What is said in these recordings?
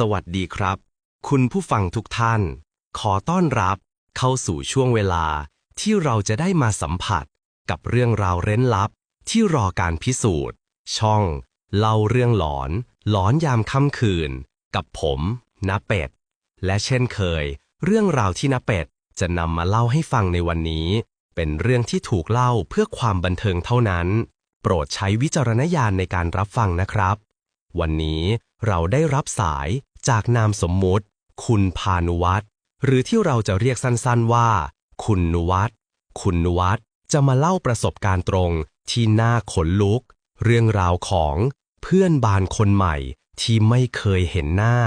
สวัสดีครับ คุณผู้ฟังทุกท่าน ขอต้อนรับเข้าสู่ช่วงเวลาที่เราจะได้มาสัมผัสกับเรื่องราวเร้นลับที่รอการพิสูจน์ ช่อง เล่าเรื่องหลอน หลอนยามค่ำคืน กับผมณเป็ด และเช่นเคย เรื่องราวที่ณเป็ดจะนำมาเล่าให้ฟังในวันนี้ เป็นเรื่องที่ถูกเล่าเพื่อความบันเทิงเท่านั้น โปรดใช้วิจารณญาณในการรับฟังนะครับ วันนี้เราได้รับสาย จากนามสมมุติ คุณพานุวัตรหรือที่เราจะเรียกสั้นๆว่า คุณนุวัตรคุณนุวัตรจะมาเล่าประสบการณ์ตรงที่น่าขนลุก เรื่องราวของเพื่อนบานคนใหม่ที่ไม่เคยเห็นหน้า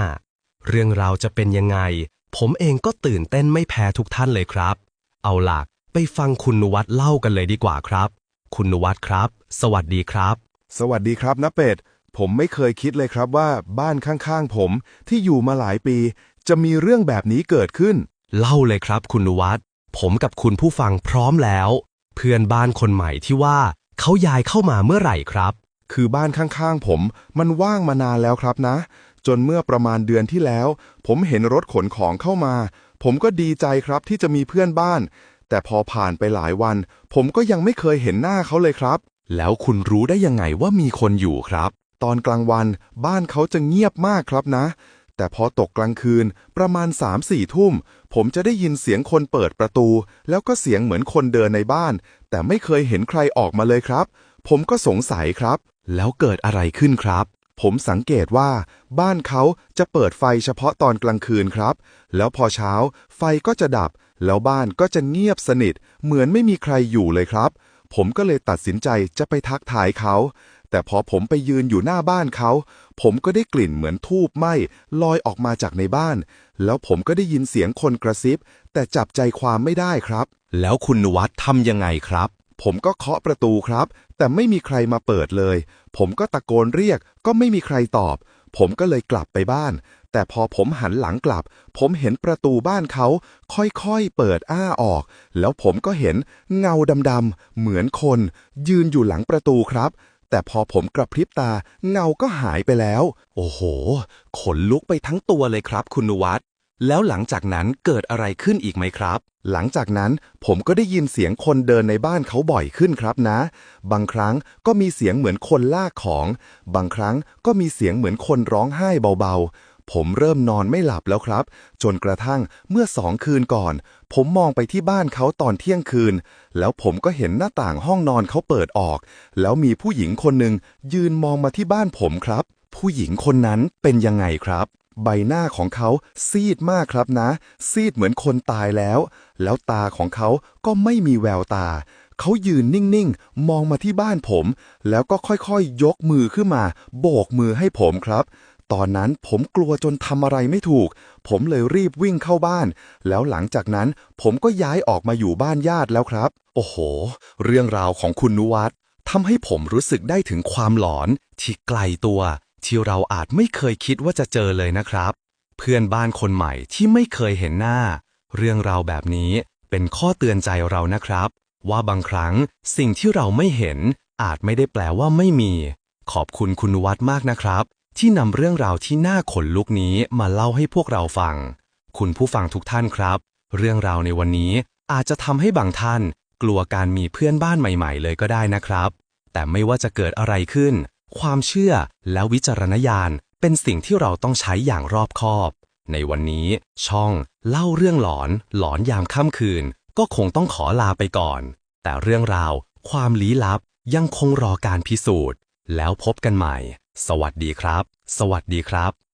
เรื่องราวจะเป็นยังไง ผมเองก็ตื่นเต้นไม่แพ้ทุกท่านเลยครับ เอาล่ะ ไปฟังคุณนุวัตรเล่ากันเลยดีกว่าครับ คุณนุวัตรครับ สวัสดีครับ สวัสดีครับนะเป็ด ผมไม่เคยคิดเลยครับว่าบ้านข้างๆผมที่อยู่มาหลายปี จะมีเรื่องแบบนี้เกิดขึ้น เล่าเลยครับคุณนุวัตรผมกับคุณผู้ฟังพร้อมแล้ว เพื่อนบ้านคนใหม่ที่ว่าเขาย้ายเข้ามาเมื่อไหร่ครับ คือบ้านข้างๆ ผมมันว่างมานานแล้วครับนะ จนเมื่อประมาณเดือนที่แล้ว ผมเห็นรถขนของเข้ามา ผมก็ดีใจครับที่จะมีเพื่อนบ้าน แต่พอผ่านไปหลายวัน ผมก็ยังไม่เคยเห็นหน้าเขาเลยครับ แล้วคุณรู้ได้ยังไงว่ามีคนอยู่ครับ ตอนกลางวันบ้านเขาจะเงียบมากครับนะ แต่พอตกกลางคืนประมาณ3ามสี่ทุ่ม ผมจะได้ยินเสียงคนเปิดประตู แล้วก็เสียงเหมือนคนเดินในบ้าน แต่ไม่เคยเห็นใครออกมาเลยครับ ผมก็สงสัยครับ แล้วเกิดอะไรขึ้นครับผมสังเกตว่า บ้านเขาจะเปิดไฟเฉพาะตอนกลางคืนครับ แล้วพอเช้า ไฟก็จะดับ แล้วบ้านก็จะเงียบสนิท เหมือนไม่มีใครอยู่เลยครับ ผมก็เลยตัดสินใจจะไปทักทายเขา แต่พอผมไปยืนอยู่หน้าบ้านเขา ผมก็ได้กลิ่นเหมือนทูบไหม้ลอยออกมาจากในบ้าน แล้วผมก็ได้ยินเสียงคนกระซิบ แต่จับใจความไม่ได้ครับ แล้วคุณนุวัตรทำยังไงครับ ผมก็เคาะประตูครับ แต่ไม่มีใครมาเปิดเลย ผมก็ตะโกนเรียกก็ไม่มีใครตอบ ผมก็เลยกลับไปบ้าน แต่พอผมหันหลังกลับ ผมเห็นประตูบ้านเขา ค่อยๆเปิดอ้าออก แล้วผมก็เห็นเงาดำๆเหมือนคน ยืนอยู่หลังประตูครับ แต่พอผมกระพริบตาเงาก็หายไปแล้ว โอ้โห ขนลุกไปทั้งตัวเลยครับ คุณนุวัตแล้วหลังจากนั้นเกิดอะไรขึ้นอีกไหมครับ หลังจากนั้นผมก็ได้ยินเสียงคนเดินในบ้านเขาบ่อยขึ้นครับนะ บางครั้งก็มีเสียงเหมือนคนลากของ บางครั้งก็มีเสียงเหมือนคนร้องไห้เบาๆ ผมเริ่มนอนไม่หลับแล้วครับ จนกระทั่งเมื่อสองคืนก่อน ผมมองไปที่บ้านเขาตอนเที่ยงคืน แล้วผมก็เห็นหน้าต่างห้องนอนเขาเปิดออก แล้วมีผู้หญิงคนหนึ่งยืนมองมาที่บ้านผมครับ ผู้หญิงคนนั้นเป็นยังไงครับใบหน้าของเขาซีดมากครับนะ ซีดเหมือนคนตายแล้ว แล้วตาของเขาก็ไม่มีแววตา เขายืนนิ่งๆ มองมาที่บ้านผม แล้วก็ค่อยๆยยกมือขึ้นมา โบกมือให้ผมครับ ตอนนั้นผมกลัวจนทำอะไรไม่ถูก ผมเลยรีบวิ่งเข้าบ้าน แล้วหลังจากนั้นผมก็ย้ายออกมาอยู่บ้านญาติแล้วครับ โอ้โห เรื่องราวของคุณนุวัตรทำให้ผมรู้สึกได้ถึงความหลอน ที่ไกลตัว ที่เราอาจไม่เคยคิดว่าจะเจอเลยนะครับ เพื่อนบ้านคนใหม่ที่ไม่เคยเห็นหน้า เรื่องราวแบบนี้เป็นข้อเตือนใจเรานะครับ ว่าบางครั้งสิ่งที่เราไม่เห็นอาจไม่ได้แปลว่าไม่มี ขอบคุณคุณนุวัตรมากนะครับ ที่นำเรื่องราวที่น่าขนลุกนี้มาเล่าให้พวกเราฟัง คุณผู้ฟังทุกท่านครับ เรื่องราวในวันนี้อาจจะทำให้บางท่าน กลัวการมีเพื่อนบ้านใหม่ๆ เลยก็ได้นะครับ แต่ไม่ว่าจะเกิดอะไรขึ้น ความเชื่อและวิจารณญาณ เป็นสิ่งที่เราต้องใช้อย่างรอบคอบ ในวันนี้ ช่องเล่าเรื่องหลอน หลอนยามค่ำคืน ก็คงต้องขอลาไปก่อน แต่เรื่องราว ความลี้ลับยังคงรอการพิสูจน์ แล้วพบกันใหม่ สวัสดีครับ สวัสดีครับ